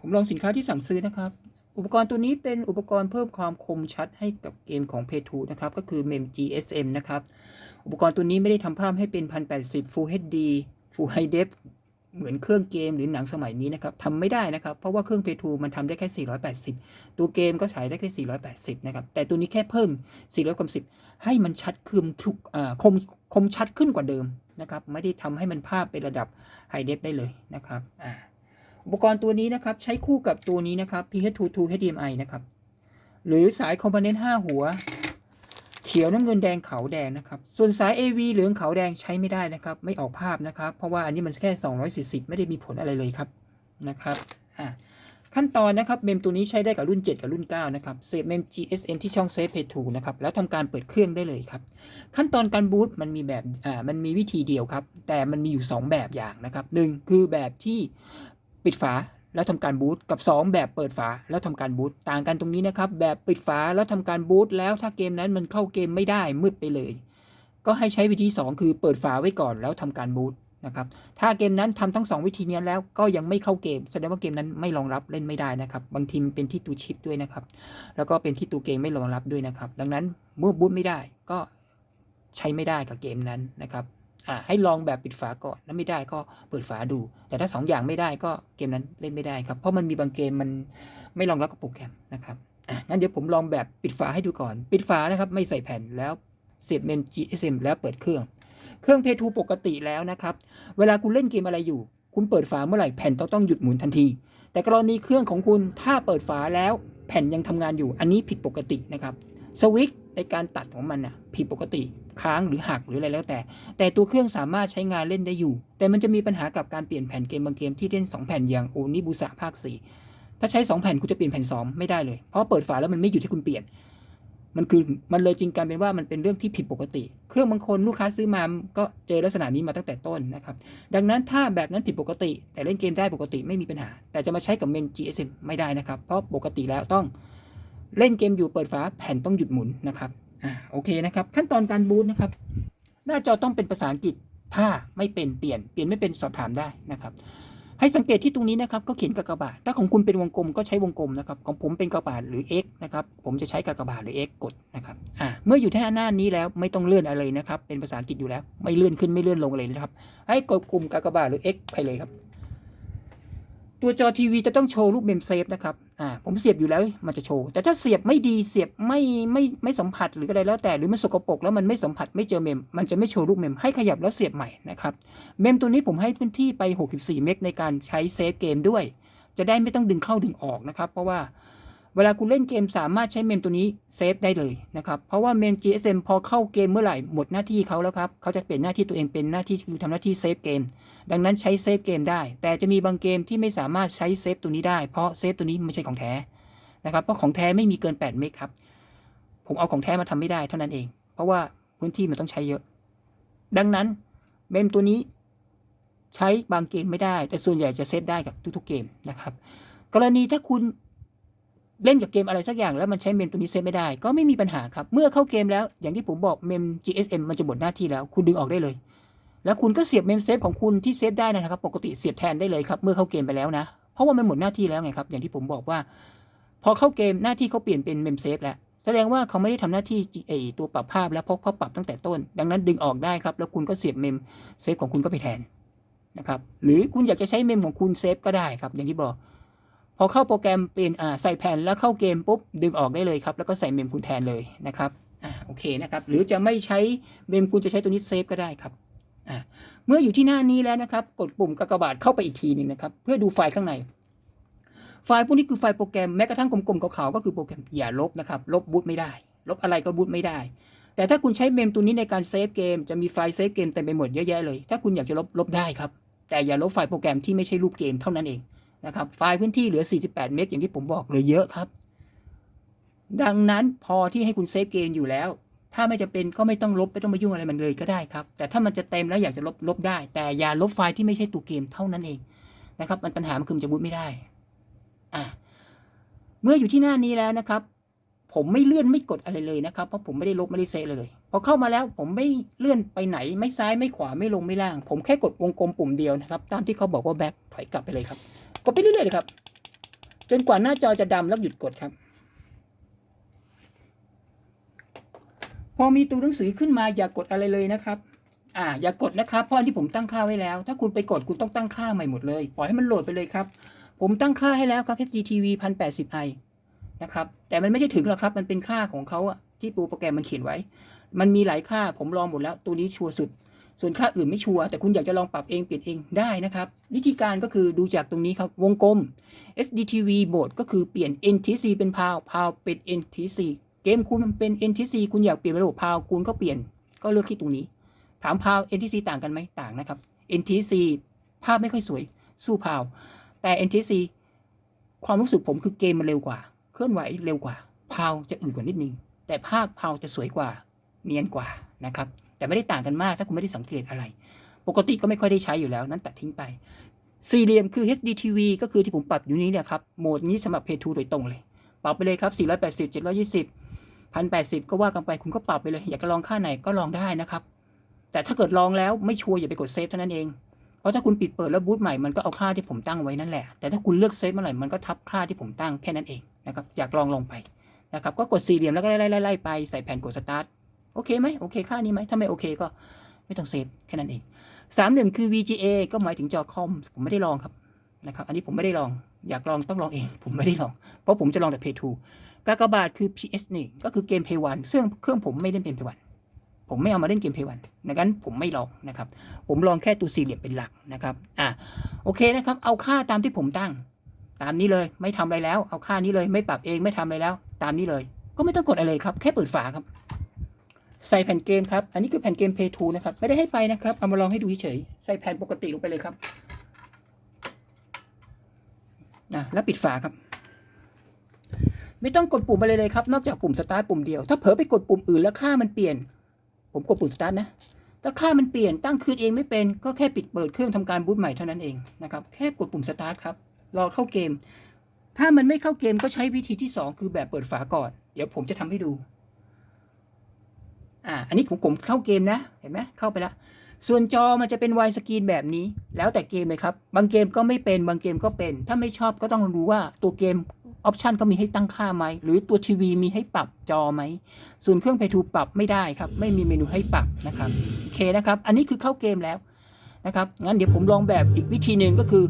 ผมลองสินค้าที่สั่งซื้อนะครับ อุปกรณ์ตัวนี้เป็นอุปกรณ์เพิ่มความคมชัดให้กับเกมของ p 2นะครับ ก็คือ MEM GSM นะครับ อุปกรณ์ตัวนี้ไม่ได้ทำภาพให้เป็น 1080 Full HD Full High Def เหมือนเครื่องเกมหรือหนังสมัยนี้นะครับทำไม่ได้นะครับ เพราะว่าเครื่อง p 2มันทำได้แค่ 480 ตัวเกมก็ฉายได้แค่ 480 นะครับ แต่ตัวนี้แค่เพิ่ม 410 ให้มันชัดขึ้นทุกคมคมชัดขึ้นกว่าเดิมนะครับ ไม่ได้ทำให้มันภาพเป็นระดับ High Def ได้เลยนะครับอ่า อุปกรณ์ตัวนี้นะครับ ใช้คู่กับตัวนี้นะครับ PH22 HDMI นะครับ หรือสายคอมโพเนนต์5หัว เขียวน้ำเงินแดงขาวแดงนะครับ ส่วนสาย AV เหลืองขาวแดงใช้ไม่ได้นะครับ ไม่ออกภาพนะครับ เพราะว่าอันนี้มันแค่ 240 ไม่ได้มีผลอะไรเลยครับนะครับอ่าขั้นตอนนะครับ เมมตัวนี้ใช้ได้กับรุ่น 7 กับรุ่น 9 นะครับเสียบเมม GSM ที่ช่อง Save Pay 2นะครับ แล้วทำการเปิดเครื่องได้เลยครับ ขั้นตอนการบูตมันมีแบบ อ่า มันมีวิธีเดียวครับ แต่มันมีอยู่ 2 แบบอย่างนะครับหนึ่งคือแบบที่ ปิดฝาแล้วทำการบูตกับ 2 แบบเปิดฝาแล้วทำการบูตต่างกันตรงนี้นะครับ แบบปิดฝาแล้วทำการบูตแล้วถ้าเกมนั้นมันเข้าเกมไม่ได้มืดไปเลย ก็ให้ใช้วิธี 2 คือเปิดฝาไว้ก่อนแล้วทำการบูตนะครับ ถ้าเกมนั้นทำทั้ง 2 วิธีนี้แล้วก็ยังไม่เข้าเกม แสดงว่าเกมนั้นไม่รองรับเล่นไม่ได้นะครับ บางทีมเป็นที่ตัวชิปด้วยนะครับ แล้วก็เป็นที่ตัวเกมไม่รองรับด้วยนะครับ ดังนั้นเมื่อบูตไม่ได้ก็ใช้ไม่ได้กับเกมนั้นนะครับ อ่าให้ลองแบบปิดฝาก่อนถ้าไม่ได้ก็เปิดฝาดู แต่ถ้า 2 อย่างไม่ได้ก็เกมนั้นเล่นไม่ได้ครับ เพราะมันมีบางเกมมันไม่รองรับกับโปรแกรมนะครับอะงั้นเดี๋ยวผมลองแบบปิดฝาให้ดูก่อน ปิดฝานะครับไม่ใส่แผ่นแล้วเสียบเมม GSM แล้วเปิดเครื่อง เครื่องเพทูปกติแล้วนะครับ เวลาคุณเล่นเกมอะไรอยู่ คุณเปิดฝาเมื่อไหร่แผ่นต้องต้องหยุดหมุนทันที แต่กรณีเครื่องของคุณถ้าเปิดฝาแล้วแผ่นยังทำงานอยู่ อันนี้ผิดปกตินะครับสวิตช์ในการตัดของมันน่ะผิดปกติ ค้างหรือหักหรืออะไรแล้วแต่ แต่ตัวเครื่องสามารถใช้งานเล่นได้อยู่ แต่มันจะมีปัญหากับการเปลี่ยนแผ่นเกมบางเกมที่เล่น 2 แผ่นอย่างโอนิบุสะภาค 4 ถ้าใช้ 2 แผ่นคุณจะเปลี่ยนแผ่น2ไม่ได้เลย เพราะเปิดฝาแล้วมันไม่หยุดให้คุณเปลี่ยน มันคือมันเลยจริงการเป็นว่ามันเป็นเรื่องที่ผิดปกติ เครื่องบางคนลูกค้าซื้อมาก็เจอลักษณะนี้มาตั้งแต่ต้นนะครับ ดังนั้นถ้าแบบนั้นผิดปกติ แต่เล่นเกมได้ปกติไม่มีปัญหา แต่จะมาใช้กับเมน GSM ไม่ได้นะครับ เพราะปกติแล้วต้องเล่นเกมอยู่เปิดฝาแผ่นต้องหยุดหมุนนะครับ อ่าโอเคนะครับ ขั้นตอนการบูตนะครับ หน้าจอต้องเป็นภาษาอังกฤษถ้าไม่เป็นเปลี่ยนเปลี่ยนไม่เป็นสอบถามได้นะครับ ให้สังเกตที่ตรงนี้นะครับ ก็เขียนกากบาทถ้าของคุณเป็นวงกลมก็ใช้วงกลมนะครับ ของผมเป็นกากบาทหรือ x นะครับ ผมจะใช้กากบาทหรือ x กดนะครับอ่าเมื่ออยู่ที่หน้านี้แล้วไม่ต้องเลื่อนอะไรนะครับ เป็นภาษาอังกฤษอยู่แล้ว ไม่เลื่อนขึ้นไม่เลื่อนลงอะไรนะครับ ให้กดกลุ่มกากบาทหรือ x ไปเลยครับ ตัวจอทีวีจะต้องโชว์รูปเมมเซฟนะครับ อ่า ผมเสียบอยู่แล้วมันจะโชว์ แต่ถ้าเสียบไม่ดีเสียบไม่ไม่ไม่สัมผัสหรืออะไรแล้วแต่หรือมันสกปรกแล้วมันไม่สัมผัสไม่เจอเมม มันจะไม่โชว์รูปเมมให้ขยับแล้วเสียบใหม่นะครับ เมมตัวนี้ผมให้พื้นที่ไป 64 เมกในการใช้เซฟเกมด้วย จะได้ไม่ต้องดึงเข้าดึงออกนะครับ เพราะว่า เวลาคุณเล่นเกมสามารถใช้เมมตัวนี้เซฟได้เลยนะครับเพราะว่าเมม GSM พอเข้าเกมเมื่อไหร่หมดหน้าที่เขาแล้วครับเขาจะเปลี่ยนหน้าที่ตัวเองเป็นหน้าที่คือทำหน้าที่เซฟเกมดังนั้นใช้เซฟเกมได้ แต่จะมีบางเกมที่ไม่สามารถใช้เซฟตัวนี้ได้เพราะเซฟตัวนี้ไม่ใช่ของแท้นะครับเพราะของแท้ไม่มีเกิน8เมกครับผมเอาของแท้มาทำไม่ได้เท่านั้นเอง เพราะว่าพื้นที่มันต้องใช้เยอะ ดังนั้นเมมตัวนี้ใช้บางเกมไม่ได้ แต่ส่วนใหญ่จะเซฟได้กับทุกๆเกมนะครับ กรณีถ้าคุณ เล่นกับเกมอะไรสักอย่างแล้วมันใช้เมมตัวนี้เซฟไม่ได้ ก็ไม่มีปัญหาครับ เมื่อเข้าเกมแล้วอย่างที่ผมบอกเมม GSM มันจะหมดหน้าที่แล้ว คุณดึงออกได้เลย แล้วคุณก็เสียบเมมเซฟของคุณที่เซฟได้นะครับ ปกติเสียบแทนได้เลยครับ เมื่อเข้าเกมไปแล้วนะ เพราะว่ามันหมดหน้าที่แล้วไงครับ อย่างที่ผมบอกว่า พอเข้าเกมหน้าที่เขาเปลี่ยนเป็นเมมเซฟแล้วแสดงว่าเขาไม่ได้ทำหน้าที่ไอตัวปรับภาพแล้วเพราะเขาปรับตั้งแต่ต้น ดังนั้นดึงออกได้ครับ แล้วคุณก็เสียบเมมเซฟของคุณก็ไปแทนนะครับ หรือคุณอยากจะใช้เมมของคุณเซฟก็ได้ครับ อย่างที่บอก พอเข้าโปรแกรมเป็นใส่แผ่นแล้วเข้าเกมปุ๊บดึงออกได้เลยครับ แล้วก็ใส่เมมคุณแทนเลยนะครับอ่าโอเคนะครับ หรือจะไม่ใช้เมมคุณจะใช้ตัวนี้เซฟก็ได้ครับอ่าเมื่ออยู่ที่หน้านี้แล้วนะครับ กดปุ่มกากบาทเข้าไปอีกทีหนึ่งนะครับ เพื่อดูไฟล์ข้างใน ไฟล์พวกนี้คือไฟล์โปรแกรมแม้กระทั่งกลมๆขาวๆก็คือโปรแกรมอย่าลบนะครับลบบูตไม่ได้ ลบอะไรก็บูตไม่ได้ แต่ถ้าคุณใช้เมมตัวนี้ในการเซฟเกมจะมีไฟล์เซฟเกมเต็มไปหมดเยอะแยะเลย ถ้าคุณอยากจะลบลบได้ครับ แต่อย่าลบไฟล์โปรแกรมที่ไม่ใช่รูปเกมเท่านั้นเอง นะครับ ไฟล์พื้นที่เหลือ 48 เมกอย่างที่ผมบอกเลือเยอะครับ ดังนั้นพอที่ให้คุณเซฟเกมอยู่แล้ว ถ้าไม่จะเป็นก็ไม่ต้องลบไม่ต้องมายุ่งอะไรมันเลยก็ได้ครับ แต่ถ้ามันจะเต็มแล้วอยากจะลบลบได้ แต่อย่าลบไฟล์ที่ไม่ใช่ตัวเกมเท่านั้นเองนะครับ มันปัญหามันคือมันจะบูตไม่ได้ อะเมื่ออยู่ที่หน้านี้แล้วนะครับ ผมไม่เลื่อนไม่กดอะไรเลยนะครับ เพราะผมไม่ได้ลบไม่ได้เซฟเลย พอเข้ามาแล้วผมไม่เลื่อนไปไหน ไม่ซ้ายไม่ขวาไม่ลงไม่ล่าง ผมแค่กดวงกลมปุ่มเดียวนะครับ ตามที่เขาบอกว่าแบ็คถอยกลับไปเลยครับ กดไปเรื่อยๆเลยครับ จนกว่าหน้าจอจะดำแล้วหยุดกดครับ พอมีตัวหนังสือขึ้นมาอย่ากกดอะไรเลยนะครับ อ่า อย่ากกดนะครับ เพราะอันที่ผมตั้งค่าไว้แล้ว ถ้าคุณไปกดคุณต้องตั้งค่าใหม่หมดเลย ปล่อยให้มันโหลดไปเลยครับ ผมตั้งค่าให้แล้วครับ HGTV 1080i นะครับ แต่มันไม่ใช่ถึงหรอกครับ มันเป็นค่าของเขาอะที่ปูโปรแกรมมันเขียนไว้ มันมีหลายค่าผมลองหมดแล้ว ตัวนี้ชัวร์สุด ส่วนค่าอื่นไม่ชัวร์แต่คุณอยากจะลองปรับเองเปลี่ยนเองได้นะครับ วิธีการก็คือดูจากตรงนี้ครับ วงกลม SDTV โหมดก็คือเปลี่ยน NTC เป็น PAL PAL เป็น NTC เกมคุณมันเป็น NTC คุณอยากเปลี่ยนเป็นระบบ PAL คุณก็เปลี่ยนก็เลือกที่ตรงนี้ ถาม PAL NTC ต่างกันไหมต่างนะครับ NTC ภาพไม่ค่อยสวย สู้ PAL แต่ NTC ความรู้สึกผมคือเกมมันเร็วกว่า เคลื่อนไหวเร็วกว่า PAL จะอืดกว่านิดนึงแต่ภาพ PAL จะสวยกว่า เนียนกว่านะครับ แต่ไม่ได้ต่างกันมากถ้าคุณไม่ได้สังเกตอะไร ปกติก็ไม่ค่อยได้ใช้อยู่แล้ว นั้นตัดทิ้งไป สี่เหลี่ยมคือ HDTV ก็คือที่ผมปรับอยู่นี้เนี่ยครับ โหมดนี้สำหรับ Pay 2โดยตรงเลย ปรับไปเลยครับ 480 720 1080 ก็ว่ากันไปคุณก็ปรับไปเลย อยากจะลองค่าไหนก็ลองได้นะครับ แต่ถ้าเกิดลองแล้วไม่ชัวร์อย่าไปกดเซฟเท่านั้นเอง เพราะถ้าคุณปิดเปิดแล้วบูตใหม่มันก็เอาค่าที่ผมตั้งไว้นั่นแหละ แต่ถ้าคุณเลือกเซฟเมื่อไหร่มันก็ทับค่าที่ผมตั้งแค่นั้นเองนะครับ อยากลองลองไปนะครับ ก็กดสี่เหลี่ยมแล้วก็ไล่ไล่ไล่ไปใส่แผ่นกดสตาร์ท โอเคไหมโอเคค่านี้ไหมถ้าไม่โอเคก็ไม่ต้องเซฟแค่นั้นเองสามหนึ่งคือ VGA ก็หมายถึงจอคอม ผมไม่ได้ลองครับนะครับ อันนี้ผมไม่ได้ลอง อยากลองต้องลองเอง ผมไม่ได้ลอง เพราะผมจะลองแต่ Play 2กากบาทคือ PS1 ก็คือเกม Play 1ซึ่งเครื่องผมไม่เล่นเกม Play 1ผมไม่เอามาเล่นเกม Play 1ดังนั้นผมไม่ลองนะครับ ผมลองแค่ตัวสี่เหลี่ยมเป็นหลักนะครับ อะโอเคนะครับ เอาค่าตามที่ผมตั้ง ตามนี้เลย ไม่ทำอะไรแล้ว เอาค่านี้เลย ไม่ปรับเอง ไม่ทำอะไรแล้ว ตามนี้เลย ก็ไม่ต้องกดอะไรเลยครับ แค่เปิดฝาครับ ใส่แผ่นเกมครับ อันนี้คือแผ่นเกม Play 2นะครับ ไม่ได้ให้ไปนะครับ เอามาลองให้ดูเฉยๆใส่แผ่นปกติลงไปเลยครับนะแล้วปิดฝาครับ ไม่ต้องกดปุ่มอะไรเลยครับ นอกจากปุ่มสตาร์ทปุ่มเดียว ถ้าเผลอไปกดปุ่มอื่นแล้วค่ามันเปลี่ยน ผมกดปุ่มสตาร์ทนะ ถ้าค่ามันเปลี่ยนตั้งคืนเองไม่เป็น ก็แค่ปิดเปิดเครื่องทำการบูตใหม่เท่านั้นเองนะครับ แค่กดปุ่มสตาร์ทครับ รอเข้าเกม ถ้ามันไม่เข้าเกมก็ใช้วิธีที่สองคือแบบเปิดฝาก่อน เดี๋ยวผมจะทำให้ดู อ่าอันนี้ผมผมเข้าเกมนะเห็นไหมเข้าไปแล้วส่วนจอมันจะเป็นไวสกรีนแบบนี้ แล้วแต่เกมเลยครับ บางเกมก็ไม่เป็นบางเกมก็เป็น ถ้าไม่ชอบก็ต้องรู้ว่าตัวเกมออปชันก็มีให้ตั้งค่าไหม หรือตัวทีวีมีให้ปรับจอไหม ส่วนเครื่องเพทูปรับไม่ได้ครับ ไม่มีเมนูให้ปรับนะครับโอเคนะครับ อันนี้คือเข้าเกมแล้วนะครับงั้นเดี๋ยวผมลองแบบอีกวิธีหนึ่งก็คือ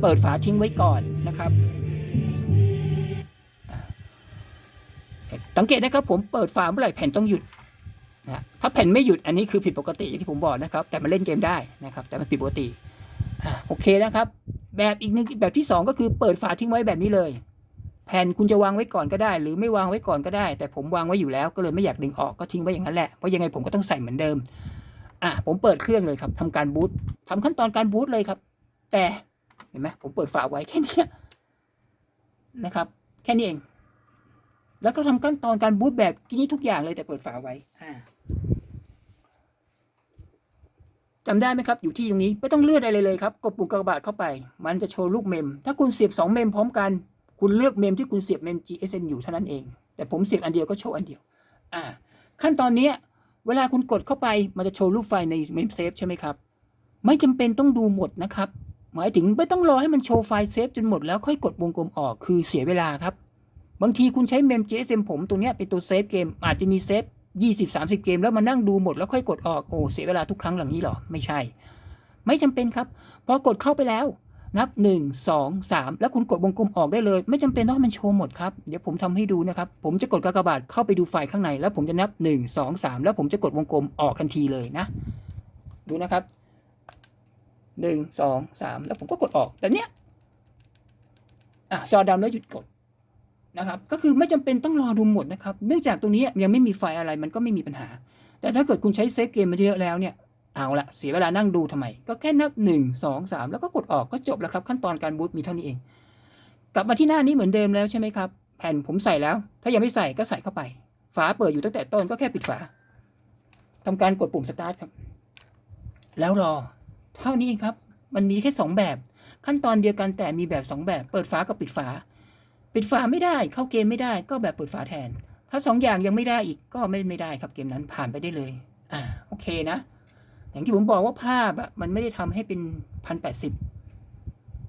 เปิดฝาทิ้งไว้ก่อนนะครับสังเกตนะครับผมเปิดฝาเมื่อไหร่แผ่นต้องหยุด นะถ้าแผ่นไม่หยุดอันนี้คือผิดปกติอย่างที่ผมบอกนะครับ แต่มันเล่นเกมได้นะครับ แต่มันผิดปกติอ่าโอเคนะครับ แบบอีกหนึ่งแบบที่สองก็คือเปิดฝาทิ้งไว้แบบนี้เลย แผ่นคุณจะวางไว้ก่อนก็ได้ หรือไม่วางไว้ก่อนก็ได้ แต่ผมวางไว้อยู่แล้วก็เลยไม่อยากดึงออกก็ทิ้งไว้อย่างนั้นแหละเพราะยังไงผมก็ต้องใส่เหมือนเดิมอะผมเปิดเครื่องเลยครับทำการบูตทำขั้นตอนการบูตเลยครับ แต่เห็นไหมผมเปิดฝาไว้แค่นี้นะครับ แค่นี้เอง แล้วก็ทำขั้นตอนการบูตแบบนี้ทุกอย่างเลยแต่เปิดฝาไว้อ่า จำได้ไหมครับ อยู่ที่ตรงนี้ไม่ต้องเลือนอะไรเลยครับ กดปุ่มกระบาดเข้าไป มันจะโชว์ลูกเมม ถ้าคุณเสียบ 2 เมมพร้อมกัน คุณเลือกเมมที่คุณเสียบเมม GSM อยู่เท่านั้นเอง แต่ผมเสียบอันเดียวก็โชว์อันเดียว อ่า ขั้นตอนนี้เวลาคุณกดเข้าไป มันจะโชว์รูปไฟล์ในเมมเซฟใช่ไหมครับ ไม่จำเป็นต้องดูหมดนะครับ หมายถึงไม่ต้องรอให้มันโชว์ไฟล์เซฟจนหมดแล้วค่อยกดวงกลมออก คือเสียเวลาครับ บางทีคุณใช้เมม GSM ผมตัวเนี้ยเป็นตัวเซฟเกม อาจจะมีเซฟ 20 30เกมแล้วมานั่งดูหมดแล้วค่อยกดออกโอ้เสียเวลาทุกครั้งหลังนี้หรอ ไม่ใช่ ไม่จำเป็นครับ พอกดเข้าไปแล้ว นับ1 2 3แล้วคุณกดวงกลมออกได้เลย ไม่จำเป็นต้องมันโชว์หมดครับ เดี๋ยวผมทำให้ดูนะครับ ผมจะกดกากบาทเข้าไปดูไฟล์ข้างใน แล้วผมจะนับ1 2 3แล้วผมจะกดวงกลมออกทันทีเลยนะ ดูนะครับ1 2 3แล้วผมก็กดออกแบบเนี้ยอะจอดำแล้วหยุดกด นะครับ ก็คือไม่จำเป็นต้องรอดูหมดนะครับ เนื่องจากตรงนี้ยังไม่มีไฟล์อะไรมันก็ไม่มีปัญหา แต่ถ้าเกิดคุณใช้เซฟเกมมาเยอะแล้วเนี่ยเอาละเสียเวลานั่งดูทำไม ก็แค่นับ 1 2 3 แล้วก็กดออกก็จบแล้วครับ ขั้นตอนการบูตมีเท่านี้เอง กลับมาที่หน้านี้เหมือนเดิมแล้วใช่ไหมครับ แผ่นผมใส่แล้ว ถ้ายังไม่ใส่ก็ใส่เข้าไป ฝาเปิดอยู่ตั้งแต่ต้นก็แค่ปิดฝาทำการกดปุ่มสตาร์ทครับ แล้วรอ เท่านี้เองครับ มันมีแค่สองแบบ ขั้นตอนเดียวกันแต่มีแบบสองแบบ เปิดฝากับปิดฝา ปิดฝาไม่ได้ เข้าเกมไม่ได้ก็แบบเปิดฝาแทน ถ้าสองอย่างยังไม่ได้อีกก็ไม่ไม่ได้ครับเกมนั้นผ่านไปได้เลย อ่าโอเคนะ อย่างที่ผมบอกว่าภาพอะมันไม่ได้ทำให้เป็นพันแปดสิบ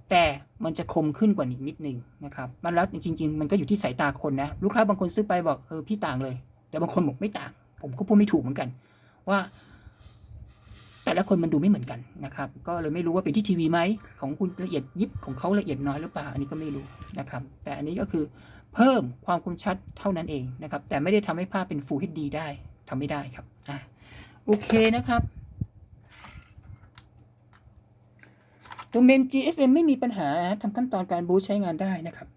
แต่มันจะคมขึ้นกว่านี้นิดนึงนะครับ มันแล้วจริง ๆ มันก็อยู่ที่สายตาคนนะ ลูกค้าบางคนซื้อไปบอกเออพี่ต่างเลย แต่บางคนบอกไม่ต่าง ผมก็พูดไม่ถูกเหมือนกัน ว่า แต่ละคนมันดูไม่เหมือนกันนะครับ ก็เลยไม่รู้ว่าเป็นที่ทีวีไหมของคุณละเอียดยิบของเขาละเอียดน้อยหรือเปล่าอันนี้ก็ไม่รู้นะครับ แต่อันนี้ก็คือเพิ่มความคมชัดเท่านั้นเองนะครับ แต่ไม่ได้ทำให้ภาพเป็น Full HD ได้ทำไม่ได้ครับอะโอเคนะครับตัวเมน GSM ไม่มีปัญหานะทำขั้นตอนการบูตใช้งานได้นะครับ